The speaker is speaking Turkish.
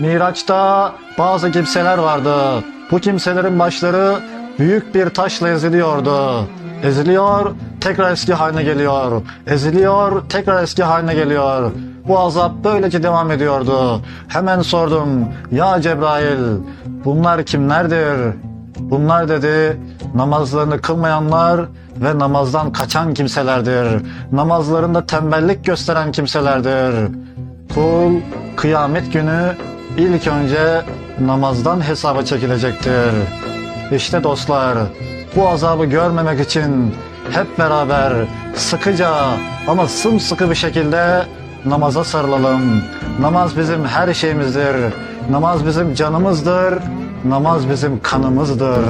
Miraç'ta bazı kimseler vardı. Bu kimselerin başları büyük bir taşla eziliyordu. Eziliyor, tekrar eski haline geliyor. Eziliyor, tekrar eski haline geliyor. Bu azap böylece devam ediyordu. Hemen sordum, ya Cebrail, bunlar kimlerdir? Bunlar dedi namazlarını kılmayanlar ve namazdan kaçan kimselerdir. Namazlarında tembellik gösteren kimselerdir. Kul kıyamet günü ilk önce namazdan hesaba çekilecektir. İşte dostlar bu azabı görmemek için hep beraber sıkıca ama sımsıkı bir şekilde namaza sarılalım. Namaz bizim her şeyimizdir. Namaz bizim canımızdır. Namaz bizim kanımızdır.